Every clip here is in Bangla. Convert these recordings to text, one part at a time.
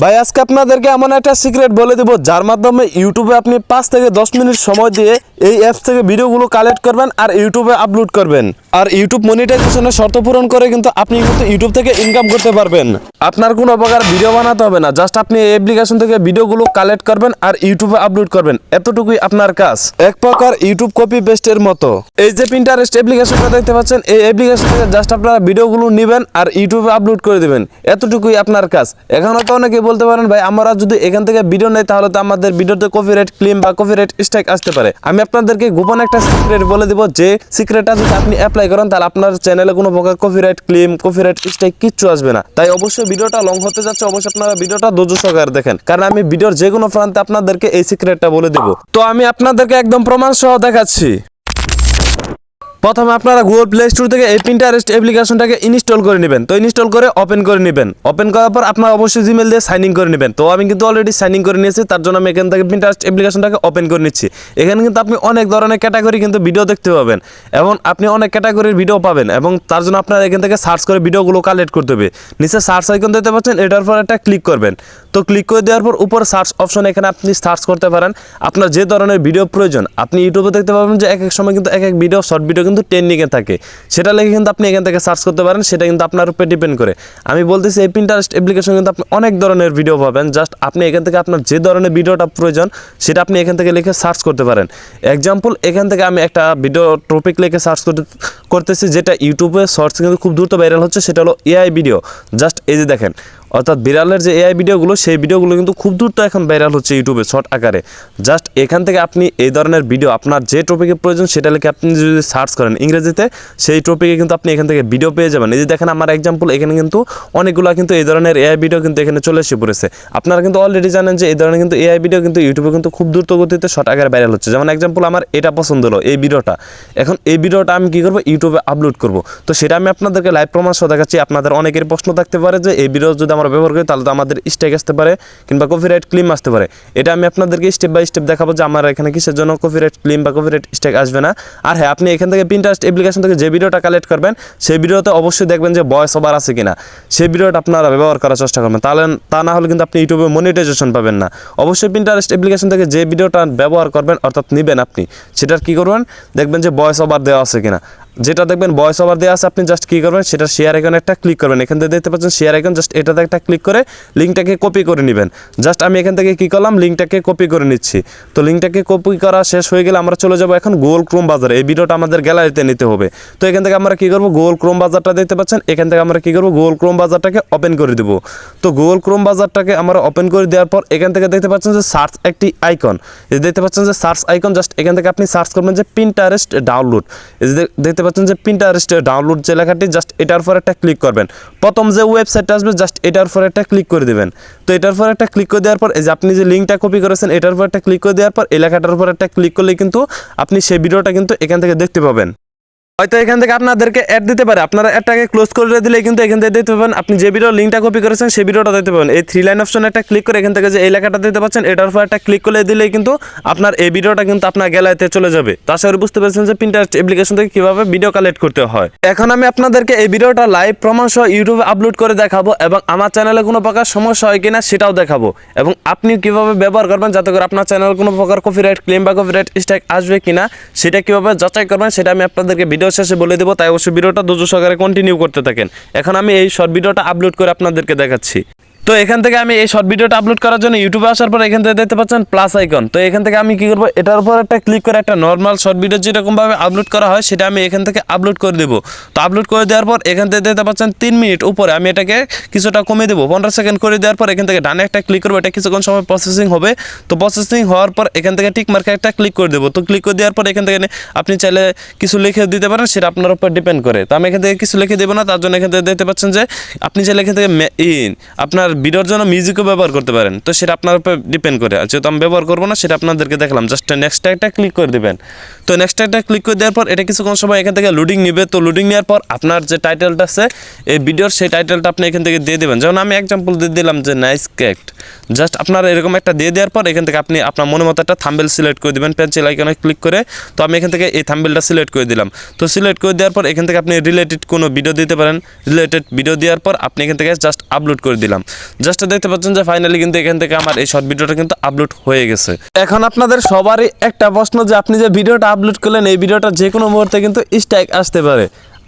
ভাই, আজকে আপনাদেরকে এমন একটা সিক্রেট বলে দেবো, যার মাধ্যমে ইউটিউবে আপনি পাঁচ থেকে দশ মিনিট সময় দিয়ে এই অ্যাপস থেকে ভিডিওগুলো কালেক্ট করবেন আর ইউটিউবে আপলোড করবেন। আর ইউটিউব মনিটাইজেশনের শর্ত পূরণ করে কিন্তু আপনি কিন্তু ইউটিউব থেকে ইনকাম করতে পারবেন। আপনার কোনো প্রকার ভিডিও বানাতে হবে না জাস্ট আপনি এই অ্যাপ্লিকেশন থেকে ভিডিওগুলো কালেক্ট করবেন আর ইউটিউবে আপলোড করবেন। এতটুকুই আপনার কাজ। এক প্রকার ইউটিউব কপি পেস্টের মতো। এই যে প্রিন্টারেস্ট অ্যাপ্লিকেশনটা দেখতে পাচ্ছেন, এই অ্যাপ্লিকেশন থেকে জাস্ট আপনারা ভিডিওগুলো নেবেন আর ইউটিউবে আপলোড করে দেবেন। এতটুকুই আপনার কাজ। এখন হয়তো অনেকে বলতে পারেন ভাই, আমরা যদি এখান থেকে ভিডিও নেই, তাহলে তো আমাদের ভিডিওতে কপিরাইট ক্লেম বা কপিরাইট স্ট্রাইক আসতে পারে। আমি আপনাদেরকে গোপন একটা সিক্রেট বলে দিব যে সিক্রেটটা যদি আপনি অ্যাপ্লাই করেন, তাহলে আপনার চ্যানেলে কোনো প্রকার কপিরাইট ক্লেম কপিরাইট স্ট্রাইক কিচ্ছু আসবে না। তাই অবশ্যই ভিডিওটা লং হতে যাচ্ছে, অবশ্যই আপনারা ভিডিওটা ধৈর্য সহকারে দেখেন। কারণ আমি ভিডিওর যে কোনো প্রান্তে আপনাদেরকে এই সিক্রেটটা বলে দিব। তো আমি আপনাদেরকে একদম প্রমাণ সহ দেখাচ্ছি। প্রথমে আপনারা গুগল প্লে স্টোর থেকে এই প্রিন্টারেস্ট অ্যাপ্লিকেশনটাকে ইনস্টল করে নেবেন। তো ইনস্টল করে ওপেন করে নেবেন। ওপেন করার পর আপনারা অবশ্যই জিমেল দিয়ে সাইন ইন করে নেবেন। তো আমি কিন্তু অলরেডি সাইন ইন করে নিয়েছি, তার জন্য আমি এখান থেকে প্রিন্টারেস্ট অ্যাপ্লিকেশনটাকে ওপেন করে নিচ্ছি। এখানে কিন্তু আপনি অনেক ধরনের ক্যাটাগরি কিন্তু ভিডিও দেখতে পাবেন এবং আপনি অনেক ক্যাটাগরির ভিডিও পাবেন এবং তার জন্য আপনারা এখান থেকে সার্চ করে ভিডিওগুলো কালেক্ট করতে হবে। নিচে সার্চ আইকন দেখতে পাচ্ছেন, এটার পর একটা ক্লিক করবেন। তো ক্লিক করে দেওয়ার পর উপর সার্চ অপশন এখানে আপনি সার্চ করতে পারেন। আপনার যে ধরনের ভিডিও প্রয়োজন, আপনি ইউটিউবে দেখতে পাবেন যে এক এক সময় কিন্তু এক এক ভিডিও শর্ট ভিডিও কিন্তু ট্রেন্ডিংয়ে থাকে। সেটা লেগে কিন্তু আপনি এখান থেকে সার্চ করতে পারেন, সেটা কিন্তু আপনার উপরে ডিপেন্ড করে। আমি বলতেছি এই প্রিন্টারেস্ট অ্যাপ্লিকেশন কিন্তু আপনি অনেক ধরনের ভিডিও পাবেন। জাস্ট আপনি এখান থেকে আপনার যে ধরনের ভিডিওটা প্রয়োজন, সেটা আপনি এখান থেকে লিখে সার্চ করতে পারেন। এক্সাম্পল এখান থেকে আমি একটা ভিডিও টপিক লিখে সার্চ করতে, করতেছি, যেটা ইউটিউবে শর্টস কিন্তু খুব দ্রুত ভাইরাল হচ্ছে, সেটা হলো এআই ভিডিও জাস্ট এই যে দেখেন অর্থাৎ বিড়ালের যে এআই ভিডিওগুলো, সেই ভিডিওগুলো কিন্তু খুব দ্রুত এখন ভাইরাল হচ্ছে ইউটিউবে শর্ট আকারে। জাস্ট এখান থেকে আপনি এই ধরনের ভিডিও আপনার যে টপিকে প্রয়োজন সেটা লিখে আপনি যদি সার্চ করেন ইংরেজিতে, সেই টপিকে কিন্তু আপনি এখান থেকে ভিডিও পেয়ে যাবেন। এই যে দেখেন আমার এক্সাম্পল এখানে কিন্তু অনেকগুলো কিন্তু এই ধরনের এআই ভিডিও কিন্তু এখানে চলে এসে পড়েছে। আপনারা কিন্তু অলরেডি জানেন যে এই ধরনের কিন্তু এআই ভিডিও কিন্তু ইউটিউবে কিন্তু খুব দ্রুত গতিতে শর্ট আকারে ভাইরাল হচ্ছে। যেমন এক্সাম্পল আমার এটা পছন্দ হলো, এই ভিডিওটা। এখন এই ভিডিওটা আমি কী করব? ইউটিউবে আপলোড করব। তো সেটা আমি আপনাদেরকে লাইভ প্রমাণ সহ দেখাচ্ছি। আপনাদের অনেকের প্রশ্ন থাকতে পারে যে এই ভিডিও যদি আমরা ব্যবহার করি, তাহলে তো আমাদের স্ট্রাইক আসতে পারে কিংবা কপিরাইট ক্লিম আসতে পারে। এটা আমি আপনাদেরকে স্টেপ বাই স্টেপ দেখাবো যে আমার এখানে কিসের জন্য কপিরাইট ক্লিম বা কপিরাইট স্ট্রাইক আসবে না। আর হ্যাঁ আপনি এখান থেকে প্রিন্টারেস্ট অ্যাপ্লিকেশন থেকে যে ভিডিওটা কালেক্ট করবেন, সেই ভিডিওতে অবশ্যই দেখবেন যে ভয়েস ওভার আছে কিনা। সেই ভিডিওটা আপনারা ব্যবহার করার চেষ্টা করবেন। তাহলে, তা না হলে কিন্তু আপনি ইউটিউবে মনিটাইজেশন পাবেন না। অবশ্যই প্রিন্টারেস্ট অ্যাপ্লিকেশন থেকে যে ভিডিওটা ব্যবহার করবেন, অর্থাৎ নেবেন আপনি, সেটার কী করবেন? দেখবেন যে ভয়েস ওভার দেওয়া আছে কিনা। যেটা দেখবেন ভয়েস ওভার দেওয়া আছে, আপনি জাস্ট কী করবেন, সেটা শেয়ার আইকন একটা ক্লিক করবেন। এখান থেকে দেখতে পাচ্ছেন শেয়ার আইকন জাস্ট এটাতে একটা ক্লিক করে লিঙ্কটাকে কপি করে নেবেন। জাস্ট আমি এখান থেকে কী করলাম লিঙ্কটাকে কপি করে নিচ্ছি। তো লিঙ্কটাকে কপি করা শেষ হয়ে গেলে আমরা চলে যাব এখন গোল ক্রোম বাজারে এই ভিডিওটা আমাদের গ্যালারিতে নিতে হবে। তো এখান থেকে আমরা কী করব গোল ক্রোম বাজারটা দেখতে পাচ্ছেন, এখান থেকে আমরা কী করব গোল ক্রোম বাজারটাকে ওপেন করে দেবো। তো গোল ক্রোম বাজারটাকে আমরা ওপেন করে দেওয়ার পর এখান থেকে দেখতে পাচ্ছেন যে সার্চ একটি আইকন দেখতে পাচ্ছেন যে সার্চ আইকন জাস্ট এখান থেকে আপনি সার্চ করবেন যে পিন্টারেস্ট ডাউনলোড এই যে দেখ- দেখতে পাচ্ছেন যে প্রিন্টারেস্টে ডাউনলোড যে লেখাটি জাস্ট এটার পর একটা ক্লিক করবেন। প্রথম যে ওয়েবসাইটটা আসবে জাস্ট এটার পর একটা ক্লিক করে দেবেন। তো এটার পর একটা ক্লিক করে দেওয়ার পর, এই যে আপনি যে লিঙ্কটা কপি করেছেন, এটার পর একটা ক্লিক করে দেওয়ার পর, এই লেখাটার উপর একটা ক্লিক করলে কিন্তু আপনি সেই ভিডিওটা কিন্তু এখান থেকে দেখতে পাবেন। হয়তো এখান থেকে আপনাদেরকে অ্যাড দিতে পারে। আপনারা অ্যাডটাকে ক্লোজ করে দিলে কিন্তু এখান থেকে দেখতে পাবেন, আপনি যে ভিডিও লিঙ্কটা কপি করেছেন, সেই ভিডিওটা দেখতে পাবেন। এই থ্রি লাইন অপশন একটা ক্লিক করে এখান থেকে যে এই লেখাটা দিতে পাচ্ছেন, এটার উপর একটা ক্লিক করে দিলেই কিন্তু আপনার এই ভিডিওটা কিন্তু আপনার গ্যালারিতে চলে যাবে। তো আশা করি বুঝতে পেরেছেন যে প্রিন্টারেস্ট অ্যাপ্লিকেশন থেকে কীভাবে ভিডিও কালেক্ট করতে হয়। এখন আমি আপনাদেরকে এই ভিডিওটা লাইভ প্রমাণ সহ ইউটিউবে আপলোড করে দেখাবো এবং আমার চ্যানেলে কোনো প্রকার সমস্যা হয় কিনা সেটাও দেখাবো। এবং আপনি কীভাবে ব্যবহার করবেন যাতে করে আপনার চ্যানেল কোনো প্রকার কপিরাইট ক্লেম বা কপিরাইট স্ট্রাইক আসবে কিনা, সেটা কীভাবে যাচাই করবেন, সেটা আমি আপনাদেরকে ভিডিও শেষে বলে দেবো, তাই অবশ্যই ভিডিওটা দুজো সহকারে কন্টিনিউ করতে থাকেন। এখন আমি এই শর্ট ভিডিওটা আপলোড করে আপনাদেরকে দেখাচ্ছি। তো এখান থেকে আমি এই শর্ট ভিডিওটা আপলোড করার জন্য ইউটিউবে আসার পর এখান থেকে দেখতে পাচ্ছেন প্লাস আইকন তো এখান থেকে আমি কি করব এটার উপর একটা ক্লিক করে একটা নর্মাল শর্ট ভিডিও যেরকমভাবে আপলোড করা হয় সেটা আমি এখান থেকে আপলোড করে দেবো তো আপলোড করে দেওয়ার পর এখান থেকে দেখতে পাচ্ছেন তিন মিনিট উপরে আমি এটাকে কিছুটা কমিয়ে দেবো পনেরো সেকেন্ড করে দেওয়ার পর এখান থেকে ডানে একটা ক্লিক করব এটা কিছুক্ষণ সময় প্রসেসিং হবে তো প্রসেসিং হওয়ার পর এখান থেকে টিক মার্কে একটা ক্লিক করে দেবো তো ক্লিক করে দেওয়ার পর এখান থেকে আপনি চাইলে কিছু লিখে দিতে পারেন সেটা আপনার উপর ডিপেন্ড করে তো আমি এখান থেকে কিছু লিখে দেবো না তার জন্য এখান থেকে দেখতে পাচ্ছেন যে আপনি চাইলে এখান থেকে ইন আপনার ভিডিওর জন্য মিউজিকও ব্যবহার করতে পারেন। তো সেটা আপনার উপর ডিপেন্ড করে। যেহেতু আমি ব্যবহার করব না, সেটা আপনাদেরকে দেখলাম। জাস্ট নেক্সট একটা ক্লিক করে দেবেন। তো নেক্সট একটা ক্লিক করে দেওয়ার পর, এটা কিছু কিছুক্ষণ সময় এখান থেকে লোডিং নেবে। তো লোডিং নেওয়ার পর আপনার যে টাইটেলটা আছে, এই ভিডিওর সেই টাইটেলটা আপনি এখান থেকে দিয়ে দেবেন। যেমন আমি এক্সাম্পল দিয়ে দিলাম যে নাইস ক্যাক্ট জাস্ট আপনার এরকম একটা দিয়ে দেওয়ার পর, এখান থেকে আপনি আপনার মনে মতো একটা থাম্বেল সিলেক্ট করে দেবেন। পেন্সিল আইকনে ক্লিক করে। তো আমি এখান থেকে এই থাম্বেলটা সিলেক্ট করে দিলাম। তো সিলেক্ট করে দেওয়ার পর, এখান থেকে আপনি রিলেটেড কোনো ভিডিও দিতে পারেন। রিলেটেড ভিডিও দেওয়ার পর, আপনি এখান থেকে জাস্ট আপলোড করে দিলাম। জাস্ট দেখতে পাচ্ছেন যে ফাইনালি কিন্তু এখান থেকে আমার এই শর্ট ভিডিওটা কিন্তু আপলোড হয়ে গেছে। এখন আপনাদের সবারই একটা প্রশ্ন যে আপনি যে ভিডিওটা আপলোড করলেন, এই ভিডিওটা যে কোনো মুহূর্তে কিন্তু স্ট্রাইক আসতে পারে।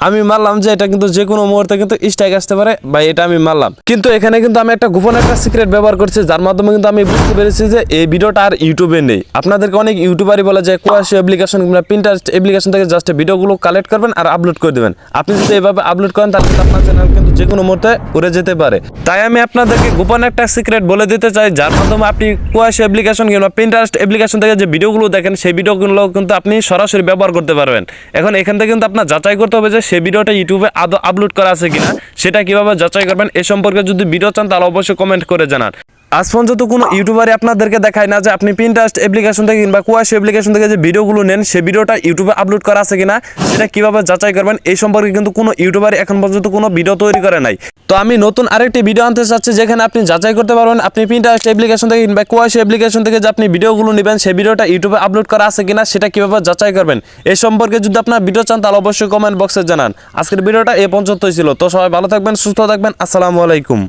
আমি মানলাম যে এটা কিন্তু যে কোনো মুহূর্তে কিন্তু স্ট্রাইক আসতে পারে বা এটা আমি মানলাম কিন্তু এখানে কিন্তু আমি একটা গোপন একটা সিক্রেট ব্যবহার করছি, যার মাধ্যমে কিন্তু আমি বুঝতে পেরেছি যে এই ভিডিওটা আর ইউটিউবে নেই। আপনাদেরকে অনেক ইউটিউবারই বলে যে কোয়াশি অ্যাপ্লিকেশন কিংবা প্রিন্টারেস্ট অ্যাপ্লিকেশন থেকে জাস্ট ভিডিওগুলো কালেক্ট করবেন আর আপলোড করে দেবেন। আপনি যদি এভাবে আপলোড করেন, তাহলে আপনার চ্যানেল কিন্তু যে কোনো মুহূর্তে উড়ে যেতে পারে। তাই আমি আপনাদেরকে গোপন একটা সিক্রেট বলে দিতে চাই, যার মাধ্যমে আপনি কোয়াশি অ্যাপ্লিকেশন কিংবা প্রিন্টারেস্ট অ্যাপ্লিকেশন থেকে যে ভিডিওগুলো দেখেন, সেই ভিডিওগুলো কিন্তু আপনি সরাসরি ব্যবহার করতে পারবেন। এখন এখান থেকে কিন্তু আপনার যাচাই করতে হবে যে সেই ভিডিওটা ইউটিউবে আদৌ আপলোড করা আছে কিনা, সেটা কীভাবে যাচাই করবেন, এ সম্পর্কে যদি ভিডিও চান তাহলে অবশ্যই কমেন্ট করে জানান। আজ পর্যন্ত কোনো ইউটিউবারই আপনাদেরকে দেখায় না যে আপনি পিনটাস্ট অ্যাপ্লিকেশন থেকে কিংবা কুয়াশি অ্যাপ্লিকেশন থেকে যে ভিডিওগুলো নেন সেই ভিডিওটা ইউটিউবে আপলোড করা আছে কিনা, সেটা কীভাবে যাচাই করবেন, এই সম্পর্কে কিন্তু কোনো ইউটিউবারই এখন পর্যন্ত কোনো ভিডিও তৈরি করে নাই। তো আমি নতুন আরেকটি ভিডিও আনতে চাচ্ছি, যেখানে আপনি যাচাই করতে পারবেন, আপনি পিনটাস্ট অ্যাপ্লিকেশন থেকে কিংবা কুয়াশি অ্যাপ্লিকেশন থেকে যে আপনি ভিডিওগুলো নেবেন সেই ভিডিওটা ইউটিউবে আপলোড করা আছে কিনা, সেটা কীভাবে যাচাই করবেন, এই সম্পর্কে যদি আপনার ভিডিও চান, তাহলে অবশ্যই কমেন্ট বক্সে জানান। আজকের ভিডিওটা এ পর্যন্তই ছিল। তো সবাই ভালো থাকবেন, সুস্থ থাকবেন, আসসালামু আলাইকুম।